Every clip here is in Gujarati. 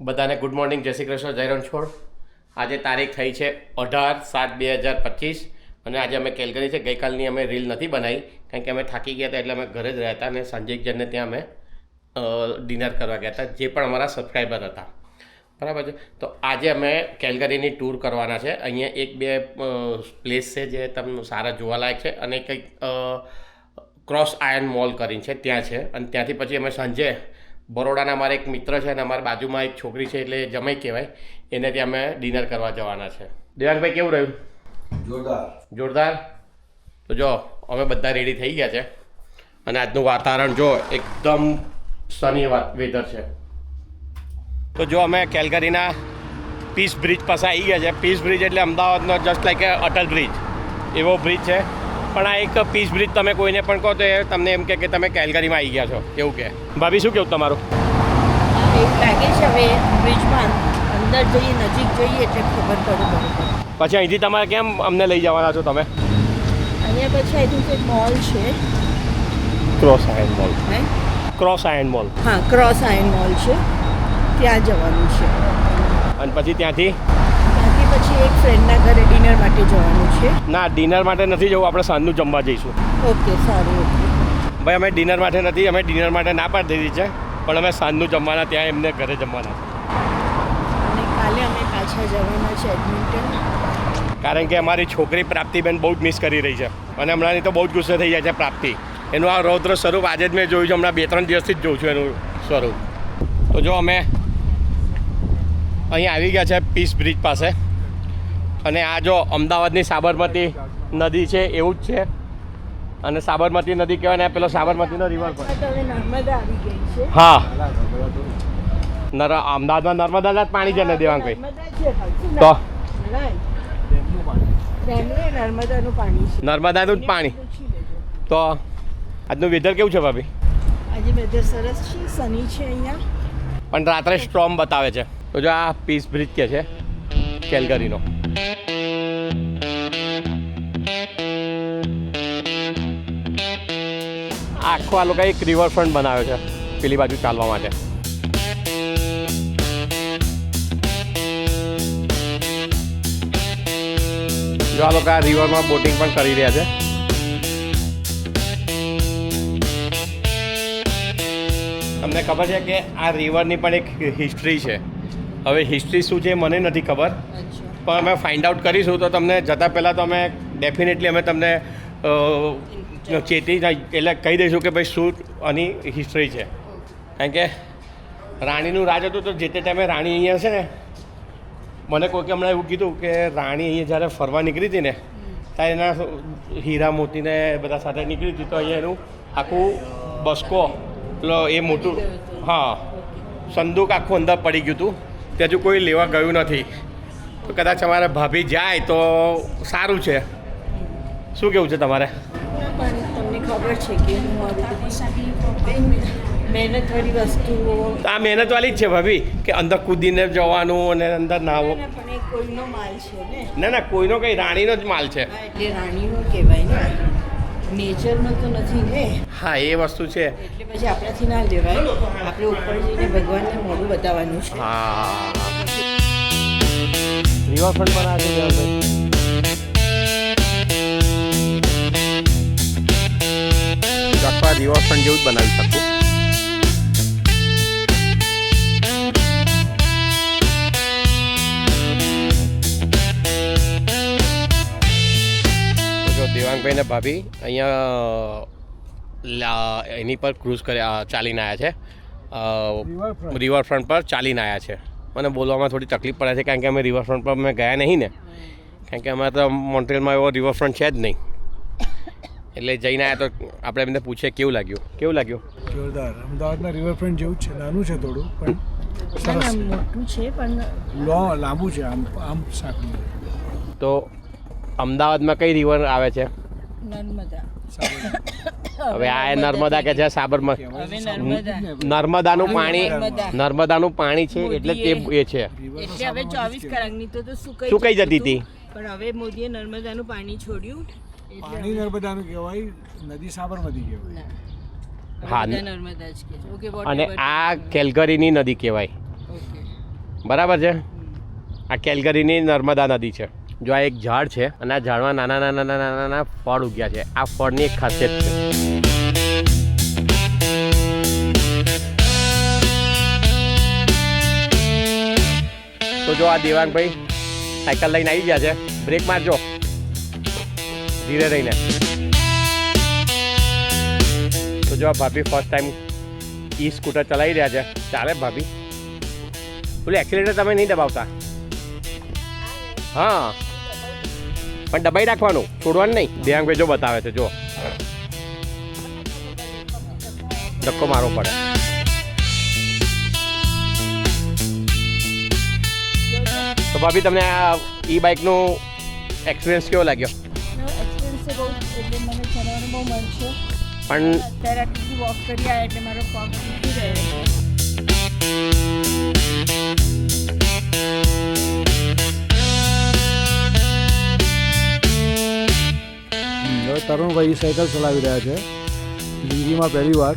બધાને ગુડ મોર્નિંગ જય શ્રી કૃષ્ણ જયરામ છોડ. આજે તારીખ થઈ છે અઢાર સાત બે હજાર પચીસ અને આજે અમે કેલગરી છે. ગઈકાલની અમે રીલ નથી બનાવી, કારણ કે અમે થાકી ગયા હતા એટલે અમે ઘરે જ રહ્યા હતા અને સાંજે જણને ત્યાં અમે ડિનર કરવા ગયા હતા, જે પણ અમારા સબસ્ક્રાઈબર હતા. બરાબર છે? તો આજે અમે કેલગરીની ટૂર કરવાના છે. અહીંયા એક બે પ્લેસ છે જે તમને સારા જોવાલાયક છે અને કંઈક ક્રોસ આયર્ન મોલ કરીને છે. ત્યાં છે અને ત્યાંથી પછી અમે સાંજે બરોડાના અમારા એક મિત્ર છે અને અમારા બાજુમાં એક છોકરી છે એટલે જમાઈ કહેવાય. એને ત્યાં અમે ડિનર કરવા જવાના છે. દેવાંગભાઈ કેવું રહ્યું? જોરદાર. જોરદાર? તો જો અમે બધા રેડી થઈ ગયા છે. અને આજનું વાતાવરણ જો એકદમ સની વેધર છે. તો જો અમે કેલગરીના પીસ બ્રિજ પાસે આવી ગયા છે. પીસ બ્રિજ એટલે અમદાવાદનો જસ્ટ લાઈક અટલ બ્રિજ એવો બ્રિજ છે. પણ આ એક પીસ બ્રિજ તમે કોઈને પણ કહો તો એ તમને એમ કે તમે કેલગરીમાં આવી ગયા છો. એવું કે. ભાભી શું કેવું તમારું? એવું લાગે છે હવે બ્રિજમાં અંદર જઈએ નજીક જઈએ એટલે ખબર પડે પછી અહીંથી તમારે કેમ અમને લઈ જવાના છો તમે? અહીંયા પછી આઈ થિંક એક મોલ છે. Cross iron mall cross iron mall હા ક્રોસ આયન મોલ છે. ત્યાં જવાનું છે. અને પછી ત્યાંથી? પછી એક ફ્રેન્ડના ઘરે ડિનર માટે જવાનું છે. ના ડિનર માટે નથી જવું આપણે સાંજનું જમવા જઈશું. ઓકે સારું ઓકે ભાઈ અમે ડિનર માટે નથી અમે ડિનર માટે ના પાડી દીધી છે પણ અમે સાંજનું જમવાના ત્યાં એમને ઘરે જમવાના. અને કાલે અમે પાછા જવાના છે એડમિન્ટન કારણ કે અમારી છોકરી પ્રાપ્તિબેન બહુ જ મિસ કરી રહી છે. અને હમણાંની તો બહુ જ ગુસ્સે થઈ જાય છે પ્રાપ્તિ. એનું આ રૌદ્ર સ્વરૂપ આજે જ મેં જોયું છે હમણાં બે ત્રણ દિવસથી જ જોઉં છું એનું સ્વરૂપ. તો જો અમે અહીં આવી ગયા છે પીસ બ્રિજ પાસે. અને આ જો અમદાવાદની સાબરમતી નદી છે એવું જ છે. અને સાબરમતી નદી કહેવાય ને પેલો સાબરમતીનો રિવર પણ. હવે નર્મદા આવી ગઈ છે. હા. નર અમદાવાદમાં નર્મદાના જ પાણી છે ને દેવાંગભાઈ? નર્મદા તો? નર્મદાનું પાણી જ પાણી. તો આજનું વેધર કેવું છે ભાભી? આજે વેધર સરસ છે સની છે અહીંયા. પણ રાત્રે સ્ટ્રોમ બતાવે છે. તો જો આ પીસ બ્રિજ કે છે કેલગરીનો. આખો આ લોકો એક રિવરફ્રન્ટ બનાવ્યો છે, પેલી બાજુ ચાલવા માટે. જો આ લોકો આ રિવરમાં બોટિંગ પણ કરી રહ્યા છે. તમને ખબર છે કે આ રિવરની પણ એક હિસ્ટ્રી છે. હવે હિસ્ટ્રી શું છે મને નથી ખબર. પણ અમે ફાઇન્ડ આઉટ કરીશું તો તમને જતાં પહેલાં તો અમે ડેફિનેટલી અમે તમને ચેતી એટલે કહી દઈશું કે ભાઈ શું આની હિસ્ટ્રી છે. કારણ કે રાણીનું રાજ હતું તો જે તે ટાઈમે રાણી અહીંયા છે ને, મને કોઈકે હમણાં એવું કીધું કે રાણી અહીંયા જ્યારે ફરવા નીકળી હતી ને ત્યારે એના હીરા મોતીને બધા સાથે નીકળી હતી તો અહીંયા એનું આખું બસકો પેલો એ મોટું, હા, સંદૂક આખું અંદર પડી ગયું હતું. તે હજુ કોઈ લેવા ગયું નથી. તો કદાચ અમારા ભાભી જાય તો સારું છે. શું કેવું છે તમારે? તમને ખબર છે કે હું આવી મહેનતવાળી વસ્તુઓ તો આ મહેનતવાળી જ છે ભાભી કે અંદર કૂદીને જવાનું અને અંદર નાહવું. કોઈનો માલ છે ને. ના ના કોઈનો કંઈ રાણીનો જ માલ છે. એટલે રાણીનો કહેવાય ને. નેચરનો તો નથી ને. હા એ વસ્તુ છે. એટલે પછી આપણાથી ના લેવાય. આપણે ઉપર જઈને ભગવાનને મોઢું બતાવવાનું છે. હા. રિવરફ્રન્ટ બનાવે છે દેવાભાઈ અથવા રિવરફ્રન્ટ જેવું જ બનાવી શકું. જો દેવાંગભાઈ ને ભાભી અહીંયા એની પર ક્રૂઝ કર્યા ચાલીને આવ્યા છે. રિવરફ્રન્ટ પર ચાલીને આવ્યા છે. મને બોલવામાં થોડી તકલીફ પડે છે કારણ કે અમે રિવરફ્રન્ટ પર અમે ગયા નહીં ને. કારણ કે અમારે તો મોન્ટ્રેલમાં એવો રિવરફ્રન્ટ છે જ નહીં. એટલે જઈને આવ્યા તો આપણે એમને પૂછીએ કેવું લાગ્યું. કેવું લાગ્યું? જોરદાર. અમદાવાદના રિવરફ્રન્ટ જેવું છે. નાનું છે થોડું પણ મોટું છે પણ લો લાંબુ છે આમ આમ સાંકળું તો અમદાવાદમાં કઈ રિવર આવે છે? નર્મદા. હવે આ એ નર્મદા કે છે. સાબરમતી. નર્મદાનું પાણી નર્મદાનું પાણી છે એટલે તે એ છે. એટલે હવે ચોવીસ કલાકની તો તો સુકાઈ સુકાઈ જતી હતી. પણ હવે મોદીએ નર્મદાનું પાણી છોડ્યું. પાણી નર્મદાનું કહેવાય નદી સાબરમતી કહેવાય. હા. નર્મદા જ અને આ કેલગરીની નદી કહેવાય. બરાબર છે? આ કેલગરીની નર્મદા નદી છે. જો આ એક ઝાડ છે અને આ ઝાડમાં નાના નાના નાના નાના ફળ ઉગ્યા છે. આ ફળની એક ખાસિયત છે. તો જો આ દેવાંગભાઈ સાયકલ લઈને આવી ગયા છે. બ્રેક મારજો. ધીરે રહીને. તો જો આ ભાભી ફર્સ્ટ ટાઈમ ઈ સ્કૂટર ચલાવી રહ્યા છે. ચાલે ભાભી? બોલે એક્સિલેટર તમે નહીં દબાવતા? હા. પણ દબાઈ રાખવાનું. છોડવાનું નહીં. દેવાંગભાઈ જો બતાવે છે જો ધક્કો મારવો પડે. તો ભાભી તમને આ ઈ બાઇકનું એક્સપિરિયન્સ કેવો લાગ્યો? એક્સપિરિયન્સ બહુ એટલે મને ચલાવવાનું બહુ મન છે. પણ વોક કરી આવ્યા એટલે મારો પગ રહ્યો હવે તરુણભાઈ સાયકલ ચલાવી રહ્યા છે. જિંદગીમાં પહેલી વાર.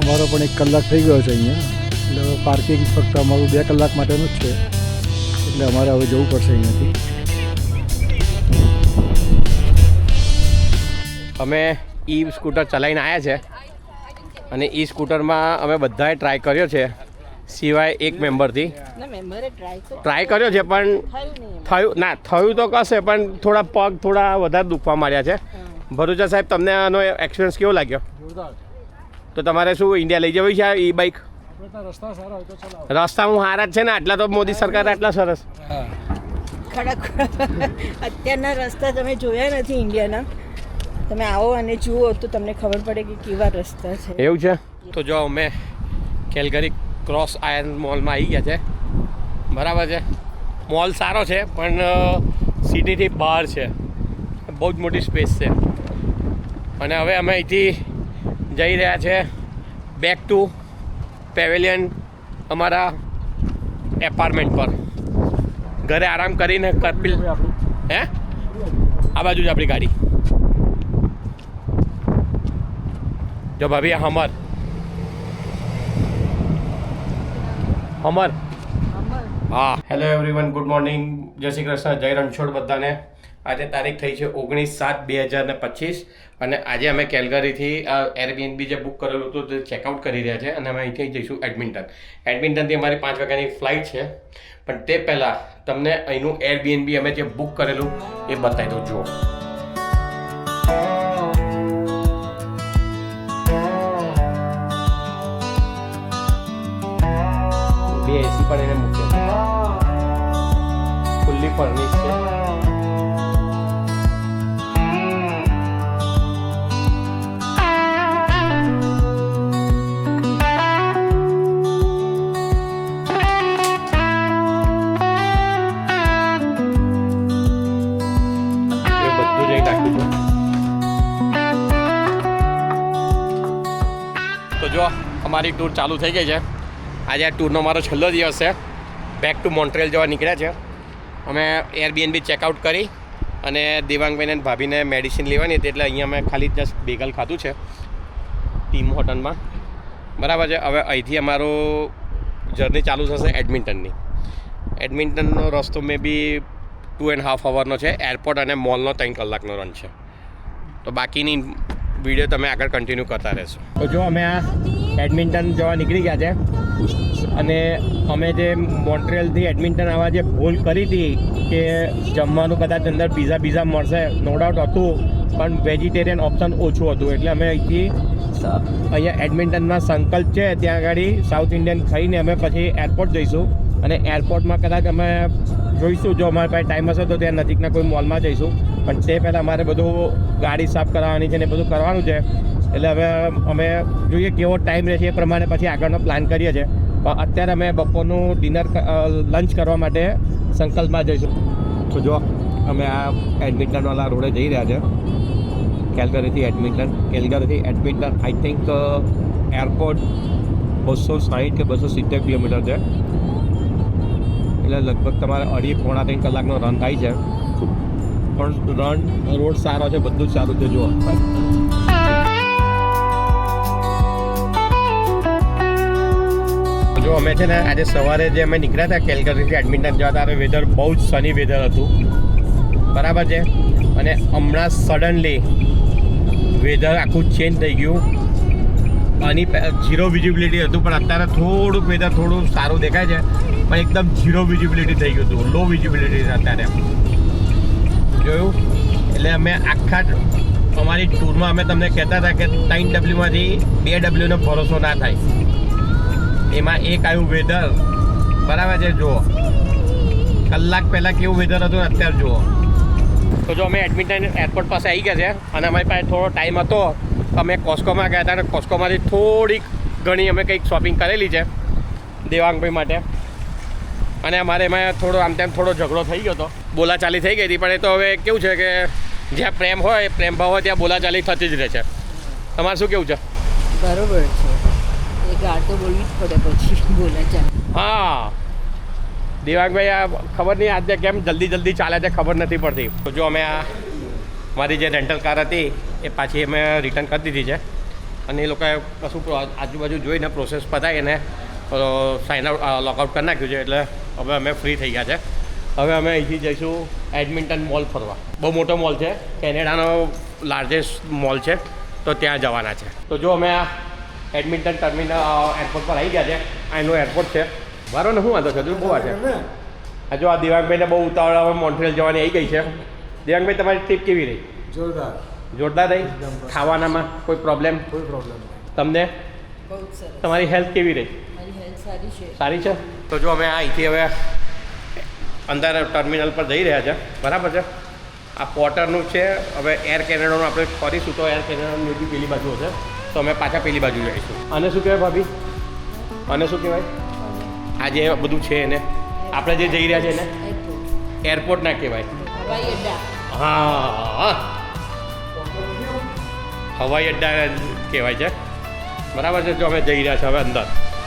અમારો પણ એક કલાક થઈ ગયો છે અહીંયા. એટલે પાર્કિંગ ફક્ત અમારું બે કલાક માટેનું જ છે. એટલે અમારે હવે જવું પડશે અહીંયાથી. અમે ઈ સ્કૂટર ચલાવીને આવ્યા છે. અને એ સ્કૂટરમાં અમે બધાએ ટ્રાય કર્યો છે. સિવાય એક મેમ્બરથી ટ્રાય કર્યો છે પણ થયું ના થયું તો કશે પણ થોડા પગ થોડા વધારે દુખવા માંડ્યા છે. ભરૂચા સાહેબ તમને આનો એક્સપિરિયન્સ કેવો લાગ્યો? તો તમારે શું ઇન્ડિયા લઈ જવી છે ઈ બાઇક રસ્તા સારા હોય તો ચલાવો રસ્તા હું હારા જ છે ને આટલા તો મોદી સરકાર આટલા સરસ. અત્યારના રસ્તા તમે જોયા નથી ઇન્ડિયાના તમે આવો અને જુઓ તો તમને ખબર પડે કે કેવા રસ્તા છે. એવું છે? તો જો અમે કેલગરી ક્રોસ આયર્ન મોલમાં આવી ગયા છે. બરાબર છે. મોલ સારો છે પણ સિટીથી બહાર છે. બહુ જ મોટી સ્પેસ છે. અને હવે અમે અહીંથી જઈ રહ્યા છે બેક ટુ પેવેલિયન અમારા એપાર્ટમેન્ટ પર. ઘરે આરામ કરીને કપિલ આપણું. હે? આ બાજુ જ આપણી ગાડી. જો ભાભી આ હમર હમર હા હેલો એવરીવન ગુડ મોર્નિંગ જય શ્રી કૃષ્ણ જય રણછોડ બધાને આજે તારીખ થઈ છે ઓગણીસ સાત બે હજાર ને પચીસ અને આજે અમે કેલગરીથી એરબીએનબી જે બુક કરેલું હતું તે ચેકઆઉટ કરી રહ્યા છે અને અમે અહીંથી જઈશું એડમિન્ટન એડમિન્ટનથી અમારી પાંચ વાગ્યાની ફ્લાઇટ છે. પણ તે પહેલાં તમને અહીંનું એરબીએનબી અમે જે બુક કરેલું એ બતાવી દઉં. જુઓ. બે એસી પણ એને મૂક્યા. છે. ફૂલ્લી ફર્નિશ બધું છે. તો જો, અમારી ટૂર ચાલુ થઈ ગઈ છે. આજે આ ટૂરનો મારો છેલ્લો દિવસ છે. બેક ટુ મોન્ટ્રેલ જવા નીકળ્યા છે. અમે એરબીએનબી ચેકઆઉટ કરી અને દેવાંગભાઈને ભાભીને મેડિસિન લેવાની હતી એટલે અહીંયા અમે ખાલી જસ્ટ બેગલ ખાધું છે. ટીમ હોટલમાં. બરાબર છે. હવે અહીંથી અમારું જર્ની ચાલુ થશે એડમિન્ટનની એડમિન્ટનનો રસ્તો maybe two and half અવરનો છે. એરપોર્ટ અને મોલનો ત્રણ કલાકનો રન છે. તો બાકીની વીડિયો તમે આગળ કન્ટિન્યુ કરતા રહેશો. તો જો અમે આ એડમિન્ટન જવા નીકળી ગયા છે. અને અમે જે મોન્ટ્રિયલથી એડમિન્ટન આવવા જે ભૂલ કરી હતી કે જમવાનું કદાચ અંદર પીઝા બીઝા મળશે નો ડાઉટ હતું, પણ વેજીટેરિયન ઓપ્શન ઓછું હતું. એટલે અમે અહીંથી અહીંયા એડમિન્ટનમાં સંકલ્પ છે, ત્યાં આગળ સાઉથ ઇન્ડિયન ખાઈને અમે પછી એરપોર્ટ જઈશું. અને એરપોર્ટમાં કદાચ અમે જોઈશું, જો અમારી પાસે ટાઈમ હશે તો ત્યાં નજીકના કોઈ મોલમાં જઈશું. પણ તે પહેલાં અમારે બધું ગાડી સાફ કરાવવાની છે ને બધું કરવાનું છે. એટલે હવે અમે જોઈએ કેવો ટાઈમ રહેશે એ પ્રમાણે પછી આગળનો પ્લાન કરીએ છીએ. પણ અત્યારે અમે બપોરનું ડિનર લંચ કરવા માટે સંકલ્પમાં જઈશું. તો જો અમે આ એડમિન્ટનવાળા રોડે જઈ રહ્યા છે. કેલગરીથી એડમિન્ટન કેલગરીથી એડમિન્ટન આઈ થિંક એરપોર્ટ બસો સાહીઠ કે બસો સિત્તેર કિલોમીટર છે. એટલે લગભગ તમારે અઢી પોણા ત્રણ કલાકનો રન થાય છે. પણ રન રોડ સારો છે બધું જ સારું છે જુઓ. અમે છે ને આજે સવારે જે અમે નીકળ્યા હતા કેલગરીથી એડમિન્ટન જવા, ત્યારે વેધર બહુ જ સની વેધર હતું. બરાબર છે? અને હમણાં સડનલી વેધર આખું ચેન્જ થઈ ગયું. આની ઝીરો વિઝિબિલિટી હતું, પણ અત્યારે થોડુંક વેધર થોડું સારું દેખાય છે, પણ એકદમ ઝીરો વિઝિબિલિટી થઈ ગયું હતું લો વિઝિબિલિટી અત્યારે. જોયું? એટલે અમે આખા અમારી ટૂરમાં અમે તમને કહેતા હતા કે ત્રણ ડબલ્યુમાંથી બે ડબલ્યુનો ભરોસો ના થાય. એમાં એક આવ્યું વેધર બરાબર છે જુઓ. કલાક પહેલાં કેવું વેધર હતું ને અત્યારે જુઓ. તો જો અમે એડમિન્ટન એરપોર્ટ પાસે આવી ગયા છે અને અમારી પાસે થોડો ટાઈમ હતો. તો અમે કોસ્કોમાં ગયા હતા અને કોસ્કોમાંથી થોડીક ઘણી અમે કંઈક શોપિંગ કરેલી છે દેવાંગભાઈ માટે. અને અમારે એમાં થોડો આમ તેમ થોડો ઝઘડો થઈ ગયો હતો. બોલાચાલી થઈ ગઈ હતી પણ એ તો હવે કેવું છે કે જ્યાં પ્રેમ હોય પ્રેમ ભાવ હોય ત્યાં બોલાચાલી થતી જ રહે છે. તમારે શું કેવું છે? બરાબર છે. ગાળ તો બોલવી જ પડે પછી. બોલે ચાલ. હા. દેવાંગભાઈ, આ ખબર નહીં આજે કેમ જલ્દી જલ્દી ચાલે છે, ખબર નથી પડતી. જો અમે આ મારી જે રેન્ટલ કાર હતી, એ પાછી અમે રિટર્ન કરી દીધી છે. અને એ લોકોએ કશું આજુબાજુ જોઈને પ્રોસેસ પતાવી એને સાઇન આઉટ લોકઆઉટ કરી નાખ્યું છે. એટલે હવે અમે ફ્રી થઈ ગયા છે. હવે અમે અહીંથી જઈશું એડમિન્ટન મોલ ફરવા. બહુ મોટો મોલ છે. કેનેડાનો લાર્જેસ્ટ મોલ છે. તો ત્યાં જવાના છે. તો જો અમે આ એડમિન્ટન ટર્મિનલ એરપોર્ટ પર આવી ગયા છે. આ એનું એરપોર્ટ છે. મારો ને શું વાંધો છે? હજુ બહુ વાર છે. આ જો આ દિવાંગભાઈને બહુ ઉતાવળ હવે મોન્ટ્રીયલ જવાની આવી ગઈ છે. દિવાંગભાઈ તમારી ટ્રીપ કેવી રહી? જોરદાર. જોરદાર રહી? ખાવાનામાં કોઈ પ્રોબ્લેમ કોઈ પ્રોબ્લેમ તમને? બહુ જ સરસ. તમારી હેલ્થ કેવી રહી? સારી છે. તો જો અમે આ અહીંથી હવે અંદર ટર્મિનલ પર જઈ રહ્યા છે. બરાબર છે? આ પોર્ટરનું છે. હવે એર કેનેડાનું આપણે ફરીશું તો એર કેનેડાનું બી પેલી બાજુ હશે તો અમે પાછા પેલી બાજુ જઈશું. અને શું કહેવાય ભાભી? અને શું કહેવાય? આ જે બધું છે એને આપણે જે જઈ રહ્યા છે એને એરપોર્ટ ના કહેવાય. હવાઈ હા. હવાઈ અડ્ડા કહેવાય છે. બરાબર છે જો અમે જઈ રહ્યા છે હવે અંદર.